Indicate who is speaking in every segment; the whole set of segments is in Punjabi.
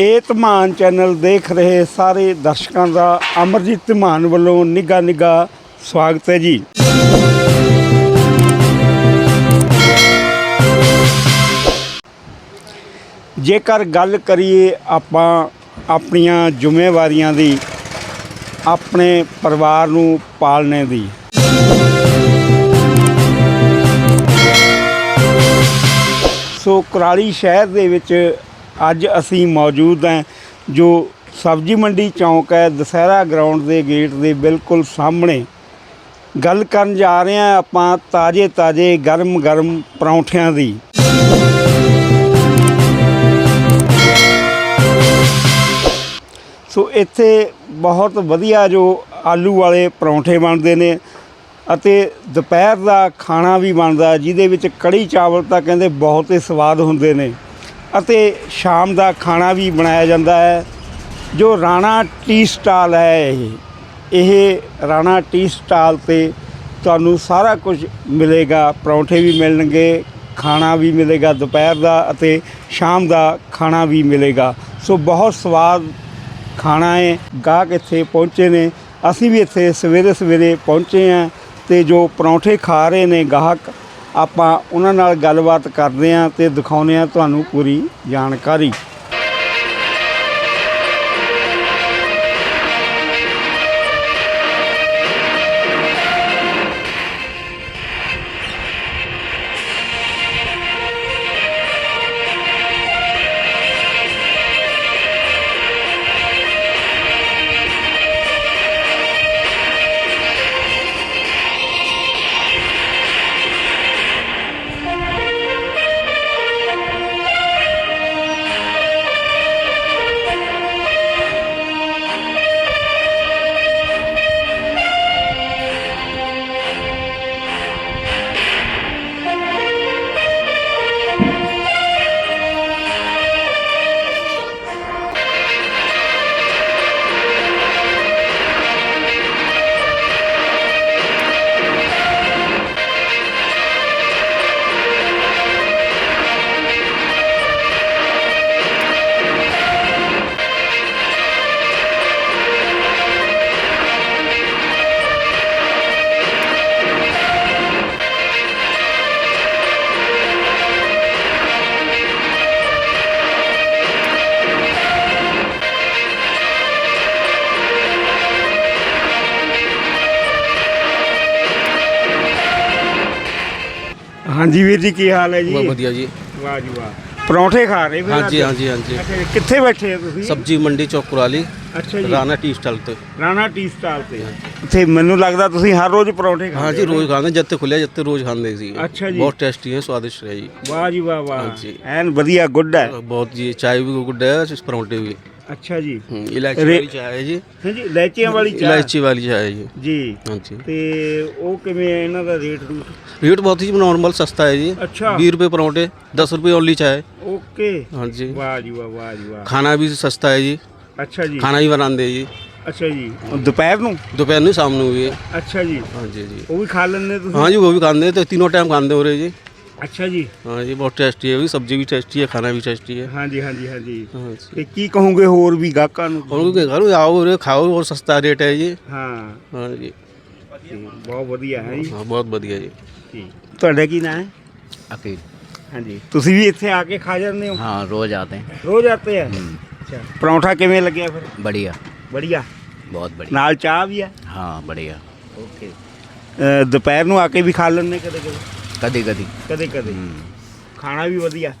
Speaker 1: ਇਹ ਧਮਾਨ ਚੈਨਲ ਦੇਖ ਰਹੇ ਸਾਰੇ ਦਰਸ਼ਕਾਂ ਦਾ ਅਮਰਜੀਤ ਧਮਾਨ ਵੱਲੋਂ ਨਿੱਘਾ ਨਿੱਘਾ ਸਵਾਗਤ ਹੈ ਜੀ। ਜੇਕਰ ਗੱਲ ਕਰੀਏ ਆਪਾਂ ਆਪਣੀਆਂ ਜ਼ਿੰਮੇਵਾਰੀਆਂ ਦੀ, ਆਪਣੇ ਪਰਿਵਾਰ ਨੂੰ ਪਾਲਣੇ ਦੀ। ਸੋ ਕੁਰਾਲੀ ਸ਼ਹਿਰ ਦੇ ਵਿੱਚ ਅੱਜ ਅਸੀਂ ਮੌਜੂਦ ਹਾਂ ਜੋ ਸਬਜ਼ੀ ਮੰਡੀ ਚੌਂਕ ਹੈ, ਦਸਹਿਰਾ ਗਰਾਊਂਡ ਦੇ ਗੇਟ ਦੇ ਬਿਲਕੁਲ ਸਾਹਮਣੇ। ਗੱਲ ਕਰਨ ਜਾ ਰਹੇ ਹਾਂ ਆਪਾਂ ਤਾਜ਼ੇ ਤਾਜ਼ੇ ਗਰਮ ਗਰਮ ਪਰੌਂਠਿਆਂ ਦੀ। ਸੋ ਇੱਥੇ ਬਹੁਤ ਵਧੀਆ ਜੋ ਆਲੂ ਵਾਲੇ ਪਰੌਂਠੇ ਬਣਦੇ ਨੇ ਅਤੇ ਦੁਪਹਿਰ ਦਾ ਖਾਣਾ ਵੀ ਬਣਦਾ, ਜਿਹਦੇ ਵਿੱਚ ਕੜੀ ਚਾਵਲ ਤਾਂ ਕਹਿੰਦੇ ਬਹੁਤ ਹੀ ਸਵਾਦ ਹੁੰਦੇ ਨੇ। ਅਤੇ ਸ਼ਾਮ ਦਾ ਖਾਣਾ ਵੀ ਬਣਾਇਆ ਜਾਂਦਾ ਹੈ, ਜੋ ਰਾਣਾ ਟੀ ਸਟਾਲ ਹੈ ਇਹ। ਇਹ ਰਾਣਾ ਟੀ ਸਟਾਲ ਤੇ ਤੁਹਾਨੂੰ ਸਾਰਾ ਕੁਝ ਮਿਲੇਗਾ, ਪਰੌਂਠੇ ਵੀ ਮਿਲਣਗੇ, ਖਾਣਾ ਵੀ ਮਿਲੇਗਾ ਦੁਪਹਿਰ ਦਾ ਅਤੇ ਸ਼ਾਮ ਦਾ ਖਾਣਾ ਵੀ ਮਿਲੇਗਾ। ਸੋ ਬਹੁਤ ਸਵਾਦ ਖਾਣਾ ਹੈ, ਗਾਹਕ ਇੱਥੇ ਪਹੁੰਚੇ ਨੇ। ਅਸੀਂ ਵੀ ਇੱਥੇ ਸਵੇਰੇ ਸਵੇਰੇ ਪਹੁੰਚੇ ਹਾਂ ਤੇ ਜੋ ਪਰੌਂਠੇ ਖਾ ਰਹੇ ਨੇ ਗਾਹਕ ਆਪਾਂ ਉਹਨਾਂ ਨਾਲ ਗੱਲਬਾਤ ਕਰਦੇ ਹਾਂ ਤੇ ਦਿਖਾਉਂਦੇ ਹਾਂ ਤੁਹਾਨੂੰ ਪੂਰੀ ਜਾਣਕਾਰੀ। ਹਾਂਜੀ ਵੀਰ ਜੀ ਕੀ ਹਾਲ ਹੈ ਜੀ?
Speaker 2: ਬਹੁਤ ਵਧੀਆ ਜੀ।
Speaker 1: ਵਾਹ ਜੀ ਵਾਹ। ਪਰੌਂਠੇ ਖਾ ਰਹੇ ਫਿਰ
Speaker 2: ਹਾਂਜੀ
Speaker 1: ਅੱਜ?
Speaker 2: ਹਾਂਜੀ ਹਾਂਜੀ।
Speaker 1: ਅੱਛਾ ਜੀ, ਕਿੱਥੇ ਬੈਠੇ ਹੋ ਤੁਸੀਂ?
Speaker 2: ਸਬਜੀ ਮੰਡੀ ਚੌਕ ਕੁਰਾਲੀ
Speaker 1: ਅੱਛਾ ਜੀ।
Speaker 2: ਰਾਣਾ ਟੀ ਸਟਾਲ ਤੇ।
Speaker 1: ਰਾਣਾ ਟੀ ਸਟਾਲ ਤੇ। ਇੱਥੇ ਮੈਨੂੰ ਲੱਗਦਾ ਤੁਸੀਂ ਹਰ ਰੋਜ਼ ਪਰੌਂਠੇ ਖਾਂਦੇ
Speaker 2: ਹਾਂਜੀ ਰੋਜ਼ ਖਾਂਦੇ ਜਦ ਤੇ ਖੁੱਲਿਆ ਜਦ ਤੇ ਰੋਜ਼ ਖਾਂਦੇ ਸੀ।
Speaker 1: ਅੱਛਾ ਜੀ।
Speaker 2: ਬਹੁਤ ਟੇਸਟੀ ਹੈ ਸਵਾਦਿਸ਼ਟ ਹੈ ਜੀ।
Speaker 1: ਵਾਹ ਜੀ ਵਾਹ ਵਾਹ।
Speaker 2: ਹਾਂਜੀ।
Speaker 1: ਐਨ ਵਧੀਆ ਗੁੱਡ ਹੈ।
Speaker 2: ਬਹੁਤ ਜੀ ਚਾय ਵੀ ਗੁੱਡ ਹੈ ਇਸ ਪਰੌਂਠੇ ਵੀ।
Speaker 1: ਅੱਛਾ ਜੀ।
Speaker 2: ਇਲਾਇਚੀ ਵਾਲੀ ਚਾਹ ਹੈ ਜੀ।
Speaker 1: ਹਾਂਜੀ ਇਲਾਇਚੀਆਂ ਵਾਲੀ ਚਾਹ।
Speaker 2: ਇਲਾਇਚੀ ਵਾਲੀ ਚਾਹ ਹੈ ਜੀ।
Speaker 1: ਜੀ।
Speaker 2: ਹਾਂਜੀ।
Speaker 1: ਤੇ ਉਹ ਕਿਵੇਂ ਹੈ ਇਹਨਾਂ ਦਾ ਰੇਟ ਰੂਟ?
Speaker 2: ਰੇਟ ਬਹੁਤ ਹੀ ਨਾਰਮਲ ਸਸਤਾ ਹੈ ਜੀ।
Speaker 1: ਅੱਛਾ।
Speaker 2: 20 रुपए पराठे दस रुपए ओनली चाय
Speaker 1: ਓਕੇ।
Speaker 2: हाँ जी
Speaker 1: ਵਾਹ ਜੀ ਵਾਹ ਵਾਹ ਜੀ ਵਾਹ।
Speaker 2: खाना भी सस्ता है जी
Speaker 1: ਅੱਛਾ ਜੀ।
Speaker 2: खाना ही बनाते जी
Speaker 1: ਅੱਛਾ ਜੀ। ਦੁਪਹਿਰ ਨੂੰ?
Speaker 2: ਦੁਪਹਿਰ नहीं ਸਾਮ ਨੂੰ ਵੀ।
Speaker 1: ਅੱਛਾ ਜੀ।
Speaker 2: हाँ ਜੀ। जी
Speaker 1: ਉਹ ਵੀ ਖਾ ਲੈਂਦੇ ਤੁਸੀਂ?
Speaker 2: हाँ जी वो भी खाते तो तीनों टाइम खाते हो रहे जी
Speaker 1: ਅੱਛਾ ਜੀ
Speaker 2: हाँ जी बहुत टेस्टी है भी सब्जी भी टेस्टी है खाना भी टेस्टी है
Speaker 1: ਹਾਂਜੀ ਹਾਂਜੀ ਹਾਂਜੀ
Speaker 2: हाँ जी
Speaker 1: ਤੇ ਕੀ ਕਹੋਗੇ ਹੋਰ ਵੀ ਗਾਹਕਾਂ ਨੂੰ
Speaker 2: और उनके घर आओ और खाओ और सस्ता रेट है जी
Speaker 1: ਹਾਂ
Speaker 2: हाँ जी
Speaker 1: ਜੀ, ਬਹੁਤ ਵਧੀਆ ਹੈ ਜੀ
Speaker 2: हाँ बहुत बढ़िया जी
Speaker 1: ਜੀ ਤੁਹਾਡਾ ਕੀ ਨਾਮ ਹੈ
Speaker 3: अकील
Speaker 1: ਹਾਂਜੀ ਤੁਸੀਂ ਵੀ ਇੱਥੇ ਆ ਕੇ ਖਾ ਜਾਂਦੇ ਹੋ
Speaker 3: हाँ रोज आते हैं
Speaker 1: ਰੋਜ਼ ਆਤੇ ਆ ਅੱਛਾ ਪਰੌਂਠਾ ਕਿਵੇਂ ਲੱਗਿਆ ਫਿਰ
Speaker 3: बढ़िया
Speaker 1: बढ़िया
Speaker 3: बहुत बढ़िया
Speaker 1: ਨਾਲ ਚਾਹ ਵੀ ਆ
Speaker 3: हाँ बढ़िया
Speaker 1: ਓਕੇ ਦੁਪਹਿਰ ਨੂੰ ਆ ਕੇ ਵੀ ਖਾ ਲੈਂਦੇ ਕਦੇ ਕਦੇ
Speaker 3: ਕਦੇ ਕਦੇ।
Speaker 1: ਕਦੇ ਕਦੇ। ਖਾਣਾ ਵੀ ਵਧੀਆ।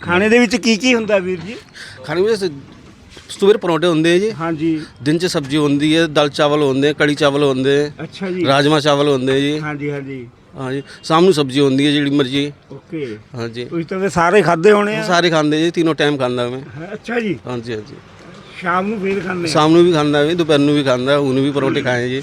Speaker 1: ਖਾਣੇ ਦੇ ਵਿੱਚ ਕੀ ਕੀ ਹੁੰਦਾ ਵੀਰ ਜੀ?
Speaker 2: ਖਾਣੇ ਵਿੱਚ ਸਵੇਰ ਪਰੌਂਠੇ ਹੁੰਦੇ ਜੀ।
Speaker 1: ਹਾਂਜੀ।
Speaker 2: ਦਿਨ ਚ ਸਬਜ਼ੀ ਹੁੰਦੀ ਹੈ ਦਾਲ ਚਾਵਲ ਹੁੰਦੇ ਹੈ ਕੜੀ ਚਾਵਲ ਹੁੰਦੇ ਹੈ
Speaker 1: ਅੱਛਾ ਜੀ।
Speaker 2: ਰਾਜਮਾ ਚਾਵਲ ਹੁੰਦੇ ਜੀ।
Speaker 1: ਹਾਂਜੀ ਹਾਂਜੀ।
Speaker 2: ਹਾਂਜੀ। ਸ਼ਾਮ ਨੂੰ ਸਬਜ਼ੀ ਹੁੰਦੀ ਹੈ ਜਿਹੜੀ ਮਰਜ਼ੀ।
Speaker 1: ਓਕੇ।
Speaker 2: ਹਾਂਜੀ।
Speaker 1: ਤੁਸੀਂ ਤਾਂ ਸਾਰੇ ਖਾਦੇ ਹੋਣੇ ਆ।
Speaker 2: ਸਾਰੇ ਖਾਂਦੇ ਜੀ ਤਿੰਨੋਂ ਟਾਈਮ ਖਾਂਦਾ ਮੈਂ।
Speaker 1: ਅੱਛਾ ਜੀ।
Speaker 2: ਹਾਂਜੀ ਹਾਂਜੀ।
Speaker 1: ਸ਼ਾਮ ਨੂੰ ਫੇਰ ਖਾਂਦੇ
Speaker 2: ਸ਼ਾਮ ਨੂੰ ਵੀ ਖਾਂਦਾ ਵੀ ਦੁਪਹਿਰ ਨੂੰ ਵੀ ਖਾਂਦਾ ਹੁਣ ਵੀ ਪਰੌਂਠੇ ਖਾਏ ਜੀ।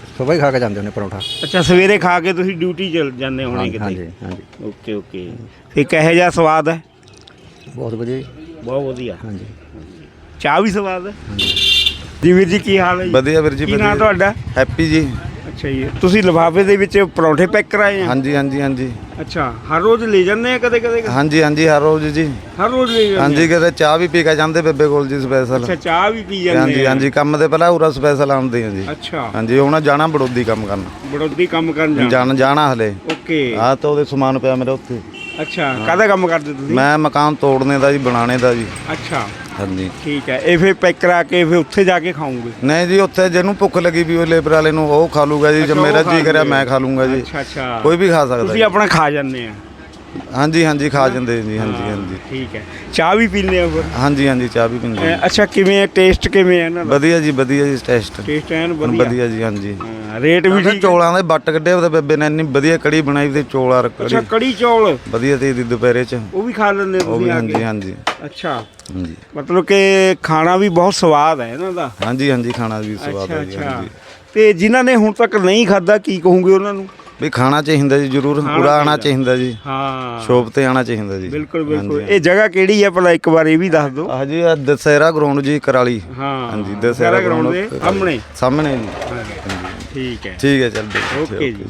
Speaker 3: ਸਵੇਰ ਖਾ ਕੇ ਜਾਂਦੇ ਹੁੰਦੇ ਪਰੌਂਠਾ।
Speaker 1: ਅੱਛਾ ਸਵੇਰੇ ਖਾ ਕੇ ਤੁਸੀਂ ਡਿਊਟੀ ਚਲ ਜਾਂਦੇ ਹੋਣੇ ਕਿਤੇ?
Speaker 3: ਹਾਂਜੀ ਹਾਂਜੀ।
Speaker 1: Okay okay. ਫੇ ਕਿਹੋ ਜਿਹਾ ਸਵਾਦ ਹੈ?
Speaker 3: ਬਹੁਤ ਵਧੀਆ ਜੀ।
Speaker 1: ਬਹੁਤ ਵਧੀਆ।
Speaker 3: ਹਾਂਜੀ।
Speaker 1: ਚਾਹ ਵੀ ਸਵਾਦ ਹੈ? ਜੀ ਵੀਰ ਜੀ ਕੀ ਹਾਲ ਹੈ ਜੀ?
Speaker 4: ਵਧੀਆ ਵੀਰ ਜੀ
Speaker 1: ਕੀ ਨਾਂ
Speaker 4: ਵਧੀਆ।
Speaker 1: ਤੁਹਾਡਾ?
Speaker 4: ਹੈਪੀ ਜੀ।
Speaker 1: ਅੱਛਾ ਜੀ। ਤੁਸੀਂ ਲਿਫਾਫੇ ਦੇ ਵਿੱਚ ਪਰੌਂਠੇ ਪੈਕ ਕਰਾਏ ਆ?
Speaker 4: ਹਾਂਜੀ ਹਾਂਜੀ ਹਾਂਜੀ।
Speaker 1: ਅੱਛਾ ਹਰ ਰੋਜ਼ ਲੈ ਜਾਂਦੇ ਆ ਕਦੇ ਕਦੇ?
Speaker 4: ਹਾਂਜੀ ਹਾਂਜੀ ਹਰ ਰੋਜ਼ ਜੀ।
Speaker 1: ਹਰ ਰੋਜ਼ ਲੈ ਜਾਂਦੇ
Speaker 4: ਹਾਂਜੀ ਕਿਤੇ ਚਾਹ ਵੀ ਪੀ ਕੇ ਜਾਂਦੇ ਬੇਬੇ ਕੋਲ ਜੀ ਸਪੈਸ਼ਲ
Speaker 1: ਅੱਛਾ ਚਾਹ ਵੀ ਪੀ ਜਾਂਦੇ
Speaker 4: ਹਾਂਜੀ
Speaker 1: ਆ।
Speaker 4: ਹਾਂਜੀ ਕੰਮ ਦੇ ਪਹਿਲਾਂ ਉਰਾ ਸਪੈਸ਼ਲ ਆਉਂਦੇ ਆ ਜੀ।
Speaker 1: ਅੱਛਾ।
Speaker 4: ਹਾਂਜੀ ਹੁਣ ਜਾਣਾ ਬੜੋਦੀ ਕੰਮ ਕਰਨ।
Speaker 1: ਬੜੋਦੀ ਕੰਮ ਕਰਨ ਜਾਣਾ।
Speaker 4: ਜਾਣ ਹਲੇ।
Speaker 1: ਓਕੇ।
Speaker 4: ਆਹ ਤਾਂ ਉਹਦੇ ਸਮਾਨ ਪਿਆ ਮੇਰੇ ਉੱਥੇ
Speaker 1: ਅੱਛਾ ਕਾਹਦਾ ਕੰਮ ਕਰਦੇ ਤੁਸੀਂ?
Speaker 4: ਮੈਂ ਮਕਾਨ ਤੋੜਨੇ ਦਾ ਜੀ ਬਣਾਉਣੇ ਦਾ ਜੀ।
Speaker 1: ਅੱਛਾ।
Speaker 4: ਹਾਂਜੀ।
Speaker 1: ਠੀਕ ਹੈ ਇਹ ਫੇ ਪੈਕ ਕਰਾ ਕੇ ਫੇ ਉੱਥੇ ਜਾ ਕੇ ਖਾਓਗੇ?
Speaker 4: ਨਹੀਂ ਜੀ ਉੱਥੇ ਜਿਹਨੂੰ ਭੁੱਖ ਲੱਗੀ ਵੀ ਉਹ ਲੇਬਰ ਵਾਲੇ ਨੂੰ ਉਹ ਖਾ ਲੂਗਾ ਜੀ ਜੇ ਮੇਰਾ ਜੀ ਕਰਿਆ। ਮੈਂ ਖਾ ਲੂੰਗਾ ਜੀ।
Speaker 1: ਅੱਛਾ ਅੱਛਾ।
Speaker 4: ਕੋਈ ਵੀ ਖਾ ਸਕਦਾ
Speaker 1: ਤੁਸੀਂ। ਆਪਣਾ ਖਾ ਜਾਂਦੇ ਆ।
Speaker 4: ਹਾਂਜੀ ਹਾਂਜੀ ਖਾ ਜਾਂਦੇ ਜੀ ਹਾਂਜੀ ਹਾਂਜੀ।
Speaker 1: ਠੀਕ ਹੈ। ਚਾਹ ਵੀ ਪੀਂਦੇ ਆ ਫਿਰ?
Speaker 4: ਹਾਂਜੀ ਹਾਂਜੀ ਚਾਹ ਵੀ ਪੀਂਦੇ
Speaker 1: ਅ, ਅੱਛਾ ਕਿਵੇਂ ਹੈ? ਟੇਸਟ ਕਿਵੇਂ ਹੈ ਇਹਨਾਂ ਦਾ?
Speaker 4: ਵਧੀਆ ਜੀ ਵਧੀਆ ਜੀ ਟੈਸਟ
Speaker 1: ਟੇਸਟ ਐਨ ਵਧੀਆ।
Speaker 4: ਵਧੀਆ ਜੀ ਹਾਂਜੀ।
Speaker 1: ਹਾਂ, ਰੇਟ ਵੀ ਠੀਕ ਹੈ।
Speaker 4: ਚੋਲਾਂ ਦੇ ਬੱਟ ਕੱਢੇ ਉਹਦੇ ਬੇਬੇ ਨੇ ਇੰਨੀ ਵਧੀਆ ਕੜੀ ਬਣਾਈ ਤੇ ਚੋਲਾ
Speaker 1: ਅੱਛਾ
Speaker 4: ਕੜੀ।
Speaker 1: ਕੜੀ ਚੌਲ?
Speaker 4: ਵਧੀਆ ਤੇ ਦੀ ਦੁਪਹਿਰੇ ਚ।
Speaker 1: ਉਹ ਵੀ ਖਾ ਲੈਂਦੇ
Speaker 4: ਉਹ ਵੀ
Speaker 1: ਤੁਸੀਂ ਆ
Speaker 4: ਹਾਂਜੀ
Speaker 1: ਕੇ?
Speaker 4: ਹਾਂਜੀ।
Speaker 1: ਅੱਛਾ।
Speaker 4: ਹਾਂਜੀ।
Speaker 1: ਮਤਲਬ ਕਿ ਖਾਣਾ ਵੀ ਬਹੁਤ ਸਵਾਦ ਹੈ ਇਹਨਾਂ ਦਾ।
Speaker 4: ਹਾਂਜੀ ਹਾਂਜੀ ਖਾਣਾ ਵੀ ਸਵਾਦ ਹੈ ਜੀ ਹਾਂਜੀ।
Speaker 1: ਤੇ ਜਿਨ੍ਹਾਂ ਨੇ ਹੁਣ ਤੱਕ ਨਹੀਂ ਖਾਦਾ ਕੀ ਕਹੋਗੇ ਉਹਨਾਂ ਨੂੰ?
Speaker 4: ਵੀ ਖਾਣਾ ਚਾਹੀਦਾ ਜੀ ਜ਼ਰੂਰ ਪੂਰਾ ਆਣਾ
Speaker 1: ਚਾਹੀਦਾ।
Speaker 4: ਜੀ।
Speaker 1: ਹਾਂ।
Speaker 4: ਸ਼ੋਪ ਤੇ ਆਣਾ ਚਾਹੀਦਾ ਜੀ।
Speaker 1: ਬਿਲਕੁਲ ਬਿਲਕੁਲ। ਇਹ ਜਗ੍ਹਾ ਕਿਹੜੀ ਹੈ ਭਲਾ ਇੱਕ ਵਾਰ ਇਹ ਵੀ ਦੱਸ ਦਿਓ।
Speaker 4: ਹਾਂ ਜੀ ਆਹ ਦਸਹਿਰਾ ਗਰਾਊਂਡ ਜੀ ਕਰਾਲੀ।
Speaker 1: ਹਾਂ
Speaker 4: ਹਾਂਜੀ ਦਸਹਿਰਾ ਗਰਾਊਂਡ
Speaker 1: ਦੇ ਸਾਹਮਣੇ।
Speaker 4: ਸਾਹਮਣੇ ਜੀ।
Speaker 1: ਠੀਕ ਹੈ।
Speaker 4: ਠੀਕ ਹੈ ਚੱਲ ਬਈ
Speaker 1: ਓਕੇ ਜੀ।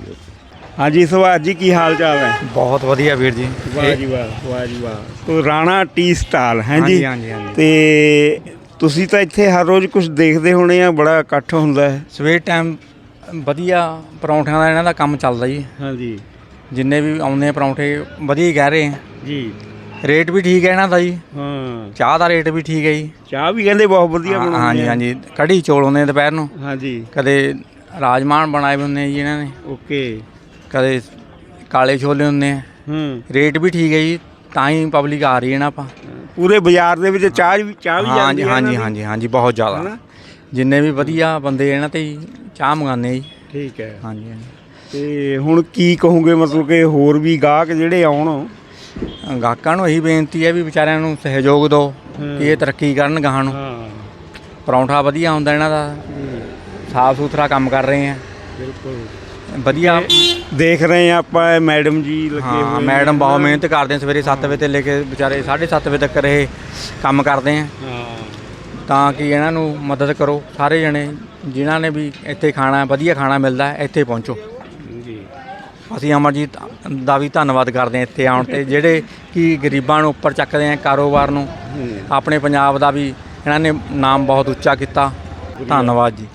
Speaker 1: ਹਾਂਜੀ ਸੁਭਾਸ਼ ਜੀ ਕੀ ਹਾਲ ਚਾਲ ਹੈ?
Speaker 5: ਬਹੁਤ ਵਧੀਆ ਵੀਰ ਜੀ।
Speaker 1: ਵਾਹ ਜੀ ਵਾਹ ਵਾਹ ਜੀ ਵਾਹ। ਤੋ ਰਾਣਾ ਟੀ ਸਟਾਲ ਹੈ ਜੀ?
Speaker 5: ਹਾਂਜੀ, ਹਾਂਜੀ, ਹਾਂਜੀ।
Speaker 1: ਤੇ ਤੁਸੀਂ ਤਾਂ ਇੱਥੇ ਹਰ ਰੋਜ਼ ਕੁਝ ਦੇਖਦੇ ਹੋਣੇ ਆ ਬੜਾ ਇਕੱਠ ਹੁੰਦਾ ਹੈ।
Speaker 5: ਸਵੇਰ ਟਾਈਮ ਵਧੀਆ ਪਰੌਂਠਿਆਂ ਦਾ ਇਹਨਾਂ ਦਾ ਕੰਮ ਚੱਲਦਾ ਜੀ।
Speaker 1: ਹਾਂਜੀ।
Speaker 5: ਜਿੰਨੇ ਵੀ ਆਉਂਦੇ ਆ ਪਰੌਂਠੇ ਵਧੀਆ ਹੀ ਕਹਿ ਰਹੇ ਆ।
Speaker 1: ਜੀ।
Speaker 5: ਰੇਟ ਵੀ ਠੀਕ ਹੈ ਇਹਨਾਂ ਦਾ ਜੀ।
Speaker 1: ਹਾਂ।
Speaker 5: ਚਾਹ ਦਾ ਰੇਟ ਵੀ ਠੀਕ ਹੈ ਜੀ।
Speaker 1: ਚਾਹ ਵੀ ਕਹਿੰਦੇ ਬਹੁਤ ਵਧੀਆ
Speaker 5: ਹਾਂ-
Speaker 1: ਬਣਾਉਂਦੇ
Speaker 5: ਹਾਂਜੀ
Speaker 1: ਆ।
Speaker 5: ਹਾਂਜੀ। ਕੜੀ ਚੌਲ ਹੁੰਦੇ ਆ ਦੁਪਹਿਰ ਨੂੰ।
Speaker 1: ਹਾਂਜੀ।
Speaker 5: ਕਦੇ ਰਾਜਮਾਨ ਬਣਾਏ ਵੀ ਹੁੰਦੇ ਆ ਜੀ ਇਹਨਾਂ ਨੇ।
Speaker 1: ਓਕੇ।
Speaker 5: ਕਦੇ ਕਾਲੇ ਛੋਲੇ ਹੁੰਦੇ ਆ।
Speaker 1: ਹੂੰ।
Speaker 5: ਰੇਟ ਵੀ ਠੀਕ ਹੈ ਜੀ ਤਾਂ ਹੀ ਪਬਲਿਕ ਆ ਰਹੀ ਹੈ ਨਾ ਆਪਾਂ।
Speaker 1: ਪੂਰੇ ਬਾਜ਼ਾਰ ਦੇ ਵਿੱਚ ਚਾਹ ਵੀ ਚਾਹ ਵੀ
Speaker 5: ਹਾਂਜੀ
Speaker 1: ਜਾਂਦੀ ਹੈ
Speaker 5: ਹਾਂਜੀ? ਹਾਂਜੀ ਹਾਂਜੀ ਬਹੁਤ ਜ਼ਿਆਦਾ? ਜਿੰਨੇ ਵੀ ਵਧੀਆ ਬੰਦੇ ਇਹਨਾਂ ਤੇ ਜੀ ਚਾਹ ਮੰਗਾਉਂਦੇ ਜੀ।
Speaker 1: ਠੀਕ ਹੈ।
Speaker 5: ਹਾਂਜੀ ਹਾਂਜੀ।
Speaker 1: ਤੇ ਹੁਣ ਕੀ ਕਹੋਗੇ? ਮਤਲਬ ਕਿ ਹੋਰ ਵੀ ਗਾਹਕ ਜਿਹੜੇ ਆਉਣ।
Speaker 5: ਗਾਹਕਾਂ ਨੂੰ ਇਹੀ ਬੇਨਤੀ ਹੈ ਵੀ ਵਿਚਾਰਿਆਂ ਨੂੰ ਸਹਿਯੋਗ ਦਿਓ ਕਿ ਇਹ ਤਰੱਕੀ ਕਰਨ ਗਾਹਾਂ ਨੂੰ।
Speaker 1: ਹਾਂ।
Speaker 5: ਪਰੌਂਠਾ ਵਧੀਆ ਹੁੰਦਾ ਇਹਨਾਂ ਦਾ। ਸਾਫ਼ ਸੁਥਰਾ ਕੰਮ ਕਰ ਰਹੇ ਆ।
Speaker 1: ਬਿਲਕੁਲ।
Speaker 5: ਵਧੀਆ।
Speaker 1: ਦੇਖ ਰਹੇ ਆ ਆਪਾਂ ਇਹ ਮੈਡਮ ਜੀ ਲੱਗੇ
Speaker 5: ਹਾਂ
Speaker 1: ਹੋਏ
Speaker 5: ਮੈਡਮ। ਬਹੁਤ ਮਿਹਨਤ ਕਰਦੇ ਆ ਸਵੇਰੇ 7 ਵਜੇ ਤੋਂ ਲੈ ਕੇ ਵਿਚਾਰੇ 7:30 ਵਜੇ ਤੱਕ ਇਹ ਕੰਮ ਕਰਦੇ ਆ।
Speaker 1: ਹਾਂ।
Speaker 5: ਤਾਂ ਕਿ ਇਹਨਾਂ ਨੂੰ ਮਦਦ ਕਰੋ ਸਾਰੇ ਜਣੇ ਜਿਨ੍ਹਾਂ ਨੇ ਵੀ ਇੱਥੇ ਖਾਣਾ ਵਧੀਆ ਖਾਣਾ ਮਿਲਦਾ ਹੈ, ਇੱਥੇ ਪਹੁੰਚੋ।
Speaker 1: ਜੀ।
Speaker 5: ਅਸੀਂ ਅਮਰਜੀਤ ਦਾ ਵੀ ਧੰਨਵਾਦ ਕਰਦੇ ਹਾਂ ਇੱਥੇ ਆਉਣ ਤੇ। ਜਿਹੜੇ ਕਿ ਗਰੀਬਾਂ ਨੂੰ ਉੱਪਰ ਚੱਕਦੇ ਆ ਕਾਰੋਬਾਰ ਨੂੰ ਆਪਣੇ ਪੰਜਾਬ ਦਾ ਵੀ ਇਹਨਾਂ ਨੇ ਨਾਮ ਬਹੁਤ ਉੱਚਾ ਕੀਤਾ। ਧੰਨਵਾਦ ਜੀ।